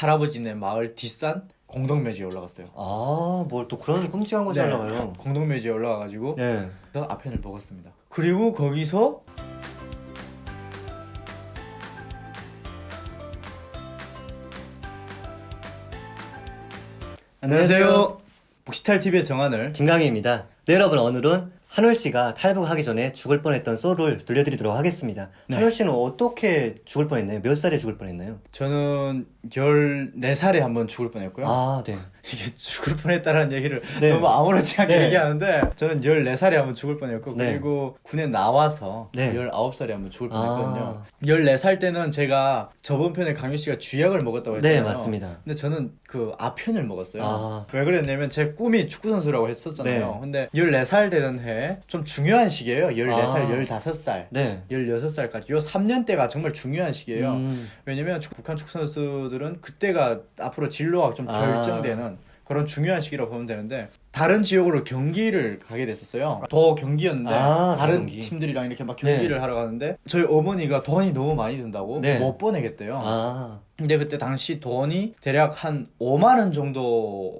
할아버지네 마을 뒷산 공동묘지에 올라갔어요. 아, 뭘 또 그런 끔찍한 곳에 네. 올라가요. 공동묘지에 올라가가지고 네. 그 아편을 먹었습니다. 그리고 거기서 안녕하세요. 복시탈 TV의 정한을 김강희입니다. 네, 여러분 오늘은 한올 씨가 탈북하기 전에 죽을 뻔했던 썰을 들려드리도록 하겠습니다. 네. 한올 씨는 어떻게 죽을 뻔했나요? 몇 살에 죽을 뻔했나요? 저는 14살에 한번 죽을 뻔했고요. 아, 네. 이게 죽을 뻔했다라는 얘기를 네. 너무 아무렇지 않게 네. 얘기하는데 저는 14살에 한번 죽을 뻔했고 네. 그리고 군에 나와서 네. 19살에 한번 죽을 뻔했거든요. 아. 14살 때는 제가 저번 편에 강유 씨가 쥐약을 먹었다고 했잖아요. 네, 맞습니다. 근데 저는 그 아편을 먹었어요. 아. 왜 그랬냐면 제 꿈이 축구 선수라고 했었잖아요. 근데 14살 되던 해좀 중요한 시기예요. 14살, 아. 15살. 네. 16살까지 요 3년 때가 정말 중요한 시기예요. 음, 왜냐면 축- 북한 축구 선수들은 그때가 앞으로 진로가 좀 아. 결정되는 그런 중요한 시기라고 보면 되는데 다른 지역으로 경기를 가게 됐었어요. 더 경기였는데 아, 더 다른 경기. 팀들이랑 이렇게 막 네. 경기를 하러 가는데 저희 어머니가 돈이 너무 많이 든다고 네. 못 보내겠대요. 아, 근데 그때 당시 돈이 대략 한 5만 원 정도의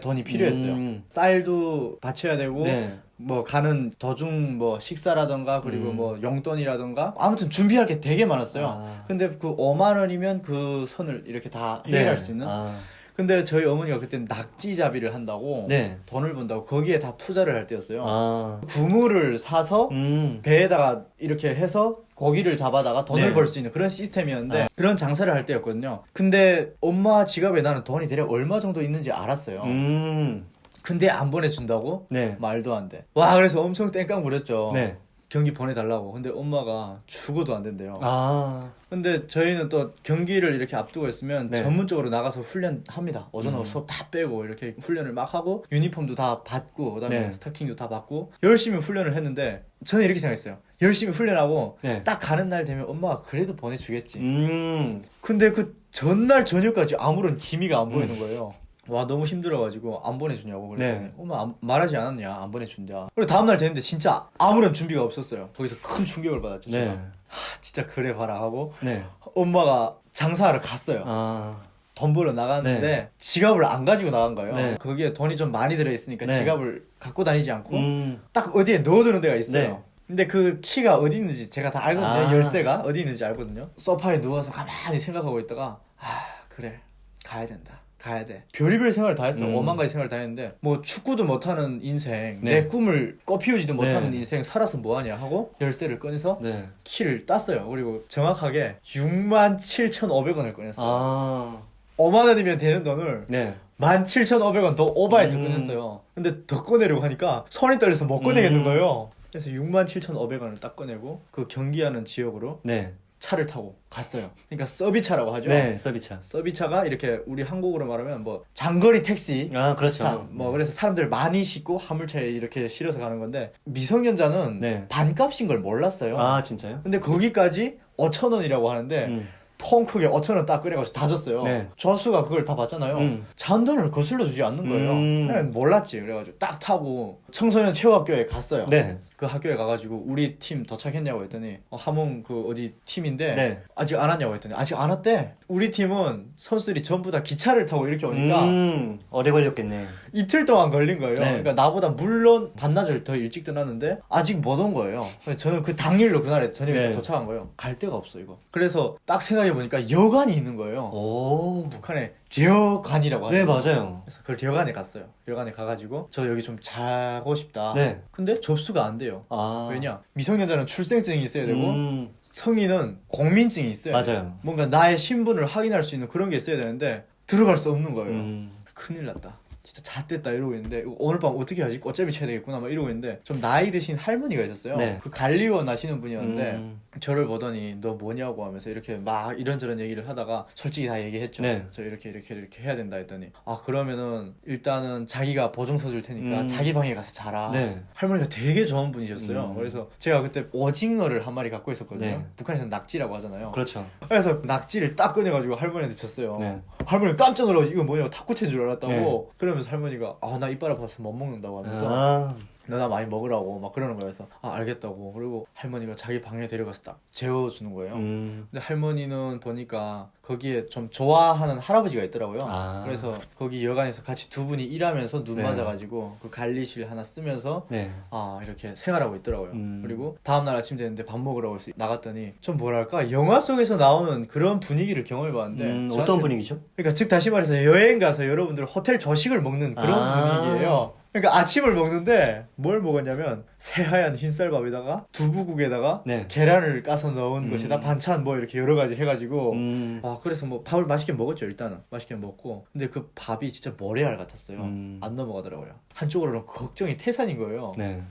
돈이 필요했어요. 음. 쌀도 바쳐야 되고 네. 뭐 가는 도중 뭐 식사라던가 그리고 음. 뭐 용돈이라던가 아무튼 준비할 게 되게 많았어요. 아. 근데 그 5만 원이면 그 선을 이렇게 다 해결할 네. 수 있는. 아, 근데 저희 어머니가 그때 낙지잡이를 한다고 네. 돈을 번다고 거기에 다 투자를 할 때였어요. 아, 구물을 사서 음, 배에다가 이렇게 해서 고기를 잡아다가 돈을 네. 벌 수 있는 그런 시스템이었는데 아. 그런 장사를 할 때였거든요. 근데 엄마 지갑에 나는 돈이 대략 얼마 정도 있는지 알았어요. 음, 근데 안 보내준다고? 네. 말도 안 돼. 와 그래서 엄청 땡깡 부렸죠. 네. 경기 보내달라고. 근데 엄마가 죽어도 안 된대요. 아, 근데 저희는 또 경기를 이렇게 앞두고 있으면 네. 전문적으로 나가서 훈련합니다. 오전하고 음. 수업 다 빼고 이렇게 훈련을 막 하고 유니폼도 다 받고 그다음에 네. 스타킹도 다 받고 열심히 훈련을 했는데 저는 이렇게 생각했어요. 열심히 훈련하고 네. 딱 가는 날 되면 엄마가 그래도 보내주겠지. 음, 근데 그 전날 저녁까지 아무런 기미가 안 보이는 거예요. 와 너무 힘들어가지고 안 보내주냐고 그랬더니 네. 엄마 안- 말하지 않았냐 안 보내준다. 그리고 다음날 됐는데 진짜 아무런 준비가 없었어요. 거기서 큰 충격을 받았죠. 네. 제가. 하, 진짜 그래 봐라 하고 네. 엄마가 장사하러 갔어요. 아, 돈 벌러 나갔는데 네. 지갑을 안 가지고 나간 거예요. 네. 거기에 돈이 좀 많이 들어있으니까 네. 지갑을 갖고 다니지 않고 음, 딱 어디에 넣어두는 데가 있어요. 네. 근데 그 키가 어디 있는지 제가 다 알거든요. 아. 열쇠가 어디 있는지 알거든요. 소파에 누워서 가만히 생각하고 있다가 아 그래 가야 된다. 가야 돼. 별의별 생각을 다 했어. 음. 오만 가지 생각을 다 했는데 뭐 축구도 못하는 인생, 네. 내 꿈을 꽃피우지도 못하는 네. 인생 살아서 뭐하냐 하고 열쇠를 꺼내서 네. 키를 땄어요. 그리고 정확하게 6만 7,500원을 꺼냈어요. 아, 5만 원이면 되는 돈을 네. 17,500원 더 오바해서 음. 꺼냈어요. 근데 더 꺼내려고 하니까 손이 떨려서 못 꺼내겠는 음. 거예요. 그래서 67,500원을 딱 꺼내고 그 경기하는 지역으로 네. 차를 타고 갔어요. 그러니까 서비차라고 하죠. 네, 서비차. 서비차가 이렇게 우리 한국으로 말하면 뭐 장거리 택시 아, 그렇죠. 비슷한, 뭐 그래서 사람들 많이 싣고 화물차에 이렇게 실어서 가는 건데 미성년자는 네. 반값인 걸 몰랐어요. 아, 진짜요? 근데 거기까지 5천 원이라고 하는데 음. 통 크게 5천 원 딱 꺼내가지고 다 줬어요. 네. 조수가 그걸 다 받잖아요. 음. 잔돈을 거슬러 주지 않는 거예요. 음. 그냥 몰랐지. 그래가지고 딱 타고 청소년 체육학교에 갔어요. 네. 그 학교에 가가지고 우리 팀 도착했냐고 했더니 어, 함흥 그 어디 팀인데 네. 아직 안 왔냐고 했더니 아직 안 왔대. 우리 팀은 선수들이 전부 다 기차를 타고 이렇게 오니까 음, 오래 걸렸겠네. 이틀 동안 걸린 거예요. 네. 그러니까 나보다 물론 반나절 더 일찍 떠났는데 아직 못 온 거예요. 그래서 저는 그 당일로 그날에 저녁에 네. 딱 도착한 거예요. 갈 데가 없어 이거. 그래서 딱 생각해 보니까 여관이 있는 거예요. 오. 북한에 려관이라고 하죠. 네, 맞아요. 그래서 그 려관에 갔어요. 려관에 가가지고 저 여기 좀 자고 싶다. 네. 근데 접수가 안 돼요. 아. 왜냐 미성년자는 출생증이 있어야 되고 음, 성인은 공민증이 있어야 돼요. 맞아요. 뭔가 나의 신분을 확인할 수 있는 그런 게 있어야 되는데 들어갈 수 없는 거예요. 음, 큰일 났다. 진짜 잣됐다 이러고 있는데 오늘 밤 어떻게 하지? 꽃잡이 쳐야 되겠구나 막 이러고 있는데 좀 나이 드신 할머니가 있었어요. 네. 그 관리원 하시는 분이었는데 음, 저를 보더니 너 뭐냐고 하면서 이렇게 막 이런저런 얘기를 하다가 솔직히 다 얘기했죠. 네. 저 이렇게 이렇게 이렇게 해야 된다 했더니 아 그러면은 일단은 자기가 보증 서줄 테니까 음. 자기 방에 가서 자라. 네. 할머니가 되게 좋은 분이셨어요. 음. 그래서 제가 그때 오징어를 한 마리 갖고 있었거든요. 네. 북한에서는 낙지라고 하잖아요. 그렇죠. 그래서 낙지를 딱 꺼내가지고 할머니한테 줬어요. 네. 할머니 깜짝 놀라서 이거 뭐냐고 타코체인 줄 알았다고 네. 그러면서 할머니가 아 나 이빨 아파서 못 먹는다고 하면서 아, 너나 많이 먹으라고 막 그러는 거여서 아 알겠다고 그리고 할머니가 자기 방에 데려가서 딱 재워주는 거예요. 음. 근데 할머니는 보니까 거기에 좀 좋아하는 할아버지가 있더라고요. 아. 그래서 거기 여관에서 같이 두 분이 일하면서 눈 네. 맞아가지고 그 관리실 하나 쓰면서 네. 아 이렇게 생활하고 있더라고요. 음. 그리고 다음날 아침 되는데 밥 먹으러 해서 나갔더니 좀 뭐랄까 영화 속에서 나오는 그런 분위기를 경험해봤는데 음, 어떤 분위기죠? 그러니까 즉 다시 말해서 여행 가서 여러분들 호텔 조식을 먹는 그런 아. 분위기예요. 그러니까 아침을 먹는데 뭘 먹었냐면 새하얀 흰쌀밥에다가 두부국에다가 네. 계란을 까서 넣은 음. 것이다 반찬 뭐 이렇게 여러 가지 해가지고 음. 아 그래서 뭐 밥을 맛있게 먹었죠 일단은 맛있게 먹고 근데 그 밥이 진짜 모래알 같았어요 음. 안 넘어가더라고요 한쪽으로는 걱정이 태산인 거예요 네.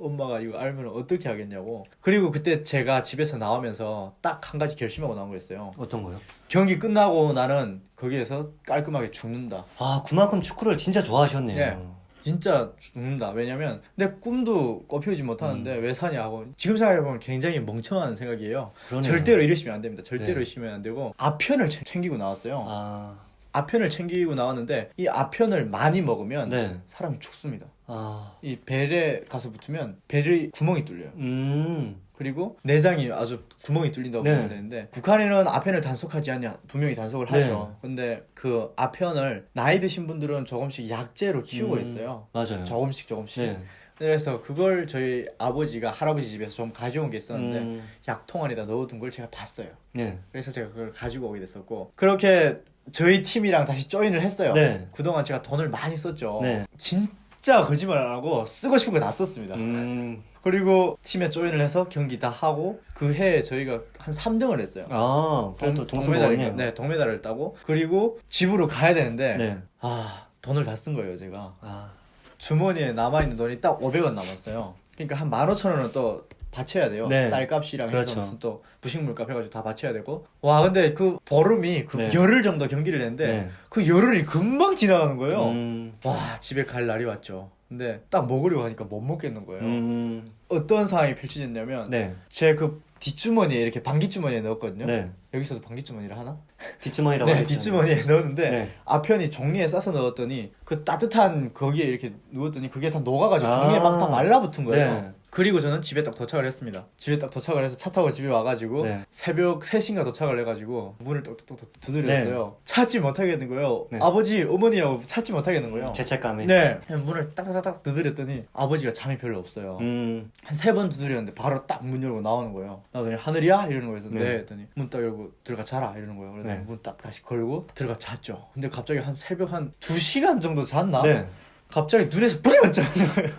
엄마가 이거 알면 어떻게 하겠냐고 그리고 그때 제가 집에서 나오면서 딱 한 가지 결심하고 나온 거였어요 어떤 거요? 경기 끝나고 나는 거기에서 깔끔하게 죽는다 아, 그만큼 축구를 진짜 좋아하셨네요. 네. 진짜 죽는다 왜냐면 내 꿈도 꿔피우지 못하는데 왜 사냐 하고 지금 생각해보면 굉장히 멍청한 생각이에요 음. 그러네요. 절대로 이러시면 안 됩니다 절대로 네. 이러시면 안 되고 아편을 챙- 챙기고 나왔어요 아. 아편을 챙기고 나왔는데 이 아편을 많이 먹으면 네. 사람이 죽습니다 아. 이 벨에 가서 붙으면 벨의 구멍이 뚫려요 음. 그리고 내장이 아주 구멍이 뚫린다고 네. 보면 되는데 북한에는 아편을 단속하지 않냐 분명히 단속을 네. 하죠 근데 그 아편을 나이 드신 분들은 조금씩 약재로 키우고 음. 있어요 맞아요. 조금씩 조금씩 네. 그래서 그걸 저희 아버지가 할아버지 집에서 좀 가져온 게 있었는데 음. 약통 안에다 넣어둔 걸 제가 봤어요 네. 그래서 제가 그걸 가지고 오게 됐었고 그렇게 저희 팀이랑 다시 조인을 했어요 네. 그동안 제가 돈을 많이 썼죠 네. 진 짜 거짓말 안 하고 쓰고 싶은 거 다 썼습니다 음. 그리고 팀에 조인을 해서 경기 다 하고 그 해에 저희가 한 3등을 했어요. 아, 동승 동메달을. 네, 동메달을 따고 그리고 집으로 가야 되는데 네. 아 돈을 다 쓴 거예요 제가 아. 주머니에 남아 있는 돈이 딱 500원 남았어요. 그러니까 한 15,000원은 또 바쳐야 돼요. 네. 쌀값이랑 해서 그렇죠. 무슨 또 부식물값 해가지고 다 바쳐야 되고 와 근데 그 보름이 그 네. 열흘 정도 경기를 했는데 네. 그 열흘이 금방 지나가는 거예요. 음. 와 집에 갈 날이 왔죠. 근데 딱 먹으려고 하니까 못 먹겠는 거예요. 음. 어떤 상황이 펼쳐졌냐면 네. 제그 뒷주머니에 이렇게 방귀주머니에 넣었거든요. 네. 여기서도 방귀주머니를 하나? 뒷주머니라고 네. 뒷주머니에 넣었는데 네. 앞편이 종이에 싸서 넣었더니 그 따뜻한 거기에 이렇게 누웠더니 그게 다 녹아가지고 아. 종이에 막 다 말라붙은 거예요. 네. 그리고 저는 집에 딱 도착을 했습니다. 집에 딱 도착을 해서 차 타고 집에 와가지고 네. 새벽 3시인가 도착을 해가지고 문을 똑똑똑 두드렸어요. 찾지 못하겠는 거예요. 네. 아버지, 어머니하고 찾지 못하겠는 거예요. 죄책감에. 네. 문을 딱딱딱 두드렸더니 아버지가 잠이 별로 없어요. 음. 한세 번 두드렸는데 바로 딱 문 열고 나오는 거예요. 나더니 하늘이야 이러는 거예요. 그래서 네. 네 했더니 문 딱 열고 들어가 자라 이러는 거예요. 그래서 네. 문딱 다시 걸고 들어가 잤죠. 근데 갑자기 한 새벽 한 2시간 정도 잤나? 네. 갑자기 눈에서 불이 맞자는 거예요.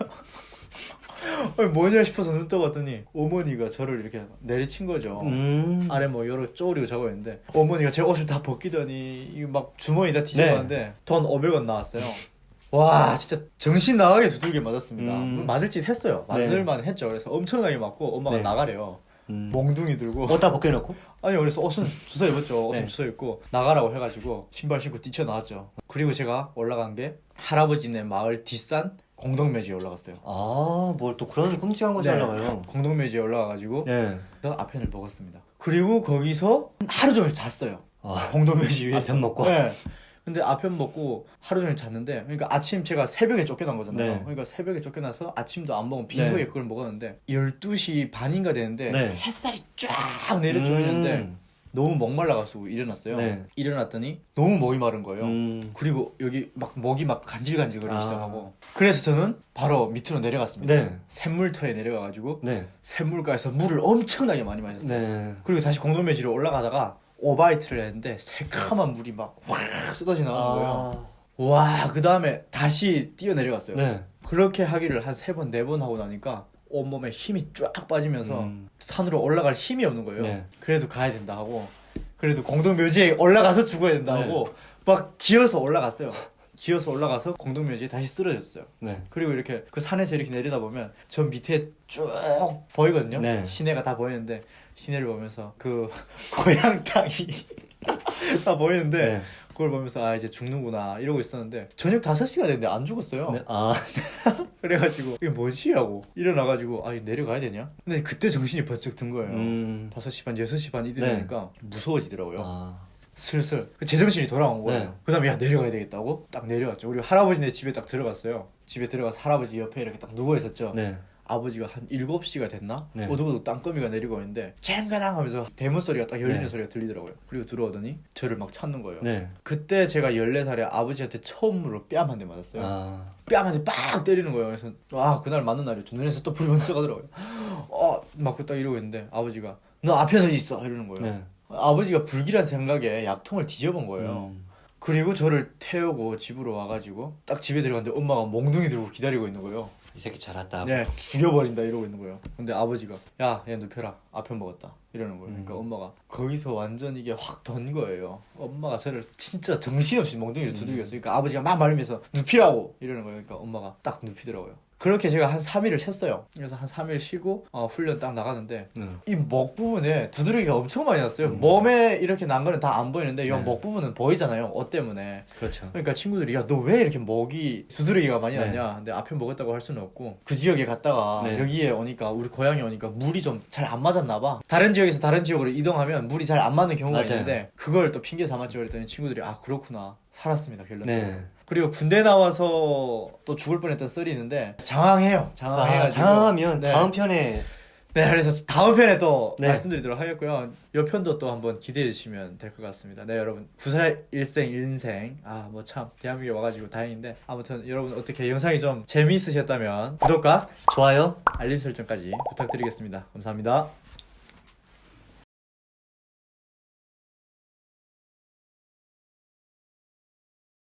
아니, 뭐냐 싶어서 눈 떠봤더니 어머니가 저를 이렇게 내리친 거죠. 음. 아래 뭐 여러 쪼그리고 자고 있는데 어머니가 제 옷을 다 벗기더니 막 주머니 다 뒤집었는데 네. 돈 500원 나왔어요. 와 진짜 정신 나가게 두들겨 맞았습니다. 음. 물론 맞을 짓 했어요. 네. 맞을만 했죠. 그래서 엄청나게 맞고 엄마가 네. 나가래요. 음. 몽둥이 들고 옷다 벗겨놓고? 아니 그래서 옷은 주워 입었죠. 옷은 네. 주워 입고 나가라고 해가지고 신발 신고 뛰쳐나왔죠. 그리고 제가 올라간 게 할아버지네 마을 뒷산 공동묘지에 올라갔어요. 아, 뭘 또 그런 끔찍한 곳에 네. 올라가요. 공동묘지에 올라가가지고 네. 저 아편을 먹었습니다. 그리고 거기서 하루 종일 잤어요. 아, 공동묘지 위에서. 아편 먹고? 네. 근데 아편 먹고 하루 종일 잤는데 그러니까 아침 제가 새벽에 쫓겨난 거잖아요. 네. 그러니까 새벽에 쫓겨나서 아침도 안 먹은 빈속에 네. 그걸 먹었는데 12시 반인가 되는데 네. 햇살이 쫙 내려쬐는데 음. 너무 목말라가지고 일어났어요. 네. 일어났더니 너무 목이 마른 거예요. 음. 그리고 여기 막 목이 막 간질간질거리기 아. 시작하고 그래서 저는 바로 밑으로 내려갔습니다. 네. 샘물터에 내려가가지고 네. 샘물가에서 물을 엄청나게 많이 마셨어요. 네. 그리고 다시 공동묘지로 올라가다가 오바이트를 했는데 새카만 물이 막 확 쏟아져 나오는 거예요. 아. 와, 그 다음에 다시 뛰어 내려갔어요. 네. 그렇게 하기를 한 세 번, 네 번 하고 나니까 온몸에 힘이 쫙 빠지면서 음. 산으로 올라갈 힘이 없는 거예요. 네. 그래도 가야 된다 하고 그래도 공동묘지에 올라가서 죽어야 된다 네. 하고 막 기어서 올라갔어요. 기어서 올라가서 공동묘지에 다시 쓰러졌어요. 네. 그리고 이렇게 그 산에서 이렇게 내리다 보면 저 밑에 쭉 보이거든요. 네. 시내가 다 보이는데 시내를 보면서 그 고향 땅이 다 보이는데 네. 그걸 보면서 아 이제 죽는구나 이러고 있었는데 저녁 5시가 됐는데 안 죽었어요. 네. 아. 그래가지고 이게 뭐지 하고 일어나가지고 아 내려가야 되냐? 근데 그때 정신이 번쩍 든 거예요. 음. 5시 반, 6시 반 이때 네. 되니까 무서워지더라고요. 아. 슬슬 그 제정신이 돌아온 거예요. 네. 그 다음에 야 내려가야 되겠다고 딱 내려왔죠. 우리 할아버지네 집에 딱 들어갔어요. 집에 들어가서 할아버지 옆에 이렇게 딱 누워 있었죠. 네. 아버지가 한 7시가 됐나? 네. 오도오도 땅거미가 내리고 있는데 쨍가당 하면서 대문 소리가 딱 열리는 네. 소리가 들리더라고요. 그리고 들어오더니 저를 막 찾는 거예요. 네. 그때 제가 14살에 아버지한테 처음으로 뺨 한 대 맞았어요. 아. 뺨한 대 빡 때리는 거예요. 그래서 아 그날 맞는 날이었죠. 눈에서 또 불이 번쩍 하더라고요. 어막 딱 이러고 있는데 아버지가 너 앞에 서 있어 이러는 거예요. 네. 아버지가 불길한 생각에 약통을 뒤져본 거예요. 음. 그리고 저를 태우고 집으로 와가지고 딱 집에 들어갔는데 엄마가 몽둥이 들고 기다리고 있는 거예요. 이 새끼 잘 왔다. 네, 죽여버린다 이러고 있는 거예요. 근데 아버지가 야, 얘 눕혀라. 앞에 먹었다. 이러는 거예요. 그러니까 음. 엄마가 거기서 완전 이게 확 던 거예요. 엄마가 저를 진짜 정신없이 몽둥이를 두들겼어요. 그러니까 아버지가 막 말리면서 눕히라고 이러는 거예요. 그러니까 엄마가 딱 눕히더라고요. 그렇게 제가 한 3일을 쉬었어요. 그래서 한 3일 쉬고 어, 훈련 딱 나가는데 음. 이목 부분에 두드러기가 엄청 많이 났어요. 음. 몸에 이렇게 난 거는 다 안 보이는데 이 네. 목 부분은 보이잖아요. 옷 때문에. 그렇죠. 그러니까 친구들이 야 너 왜 이렇게 목이 두드러기가 많이 네. 났냐 근데 앞에 먹었다고 할 수는 없고 그 지역에 갔다가 네. 여기에 오니까 우리 고향에 오니까 물이 좀 잘 안 맞았나 봐 다른 지역에서 다른 지역으로 이동하면 물이 잘 안 맞는 경우가 맞아요. 있는데 그걸 또 핑계 삼았죠 그랬더니 친구들이 아 그렇구나 살았습니다 결론적으로 네. 그리고 군대 나와서 또 죽을 뻔했던 썰이 있는데 장황해요. 장황해가지고. 아, 장하면 네. 다음 편에 네 그래서 다음 편에 또 네. 말씀드리도록 하겠고요. 이 편도 또 한번 기대해 주시면 될 것 같습니다. 네 여러분. 구사 일생 인생. 아 뭐 참 대한민국에 와가지고 다행인데. 아무튼 여러분 어떻게 영상이 좀 재미있으셨다면 구독과 좋아요. 알림 설정까지 부탁드리겠습니다. 감사합니다